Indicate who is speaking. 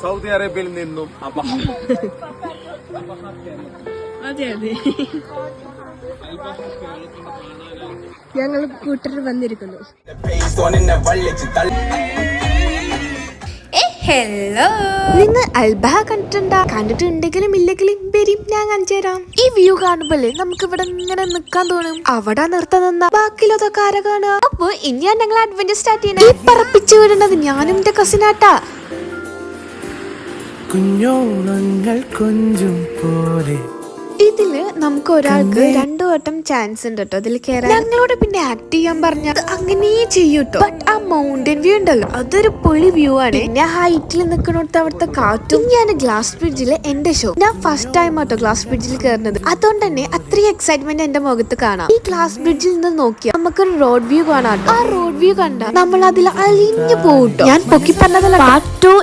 Speaker 1: Saudi അറേബ്യയിൽ നിന്നും Abha
Speaker 2: അതെ അതെ. ഞങ്ങൾ കൂട്ടർ വന്നിരിക്കുന്നു.
Speaker 3: ഹലോ. നിങ്ങൾ അൽബഹ കണ്ടിട്ടുണ്ടാ? കണ്ടിട്ടുണ്ടെങ്കിലും ഇല്ലെങ്കിലും വരും ഞാൻ കാണിച്ചുതരാം ഈ വ്യൂ കാണുമ്പോഴേ നമുക്ക് ഇവിടെ ഇങ്ങനെ നിക്കാൻ തോന്നും. അവിടെ നിർത്താൻ നിന്നാ ബാക്കിയുള്ളതൊക്കെ ആരാ കാണുക? അപ്പൊ ഇനിയാണ് ഞങ്ങൾ അഡ്വഞ്ചർ സ്റ്റാർട്ട് ചെയ്യണം? ഈ പറപ്പിച്ചു വിടുന്നത് ഞാനും എന്റെ കസിനാട്ടാ
Speaker 4: കുഞ്ഞോളങ്ങൾ കൊഞ്ചും പോലെ.
Speaker 3: ഇതിൽ നമുക്ക് ഒരാൾക്ക് രണ്ടു വട്ടം ചാൻസ് ഉണ്ട് കേട്ടോ ഇതിൽ കയറാൻ ഞങ്ങളോട് പിന്നെ ആക്ട് ചെയ്യാൻ പറഞ്ഞ അങ്ങനെ ചെയ്യൂട്ടോ ബട്ട് ആ മൗണ്ടൻ വ്യൂ ഉണ്ടല്ലോ. അതൊരു പൊളി വ്യൂ ആണ്. ഞാൻ ഹൈറ്റിൽ നിൽക്കണോടത്ത് അവിടുത്തെ കാറ്റും ഞാൻ ഗ്ലാസ് ബ്രിഡ്ജിൽ എന്റെ ഷോ ഞാൻ ഫസ്റ്റ് ടൈം ആട്ടോ ഗ്ലാസ് ബ്രിഡ്ജിൽ കയറുന്നത് അതുകൊണ്ട് തന്നെ അത്രയും എക്സൈറ്റ്മെന്റ് എന്റെ മുഖത്ത് കാണാം. ഈ ഗ്ലാസ് ബ്രിഡ്ജിൽ നിന്ന് നോക്കിയാൽ നമുക്കൊരു റോഡ് വ്യൂ കാണാം ആ റോഡ് വ്യൂ കണ്ട നമ്മൾ അതിൽ അലിഞ്ഞു പോകട്ടോ ഞാൻ പൊക്കി പറഞ്ഞതല്ല പാർട്ട് ടു